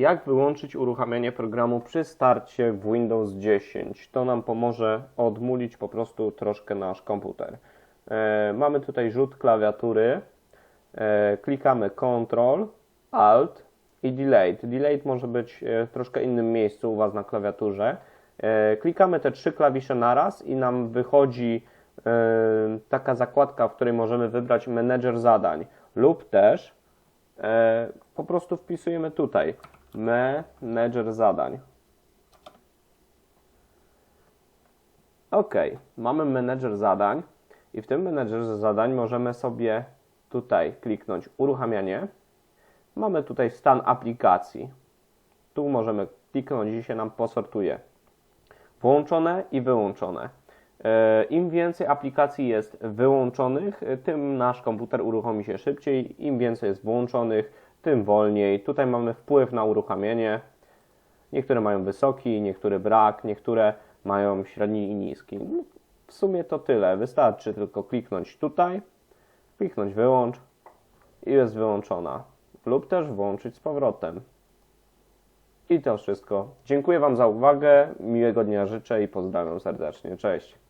Jak wyłączyć uruchamianie programu przy starcie w Windows 10? To nam pomoże odmulić po prostu troszkę nasz komputer. E, mamy tutaj rzut klawiatury. E, klikamy Ctrl, Alt i Delete. Delete może być e, w troszkę innym miejscu u Was na klawiaturze. Klikamy te trzy klawisze naraz i nam wychodzi taka zakładka, w której możemy wybrać menedżer zadań lub też po prostu wpisujemy tutaj menedżer zadań. Ok, mamy menedżer zadań i w tym menedżerze zadań możemy sobie tutaj kliknąć uruchamianie. Mamy tutaj stan aplikacji. Tu możemy kliknąć i się nam posortuje. Włączone i wyłączone. E, Im więcej aplikacji jest wyłączonych, e, tym nasz komputer uruchomi się szybciej. Im więcej jest włączonych, tym wolniej. Tutaj mamy wpływ na uruchamianie. Niektóre mają wysoki, niektóre brak, niektóre mają średni i niski. No, W sumie to tyle. Wystarczy tylko kliknąć tutaj, kliknąć wyłącz i jest wyłączona. Lub też włączyć z powrotem. I to wszystko. Dziękuję Wam za uwagę, miłego dnia życzę i pozdrawiam serdecznie. Cześć.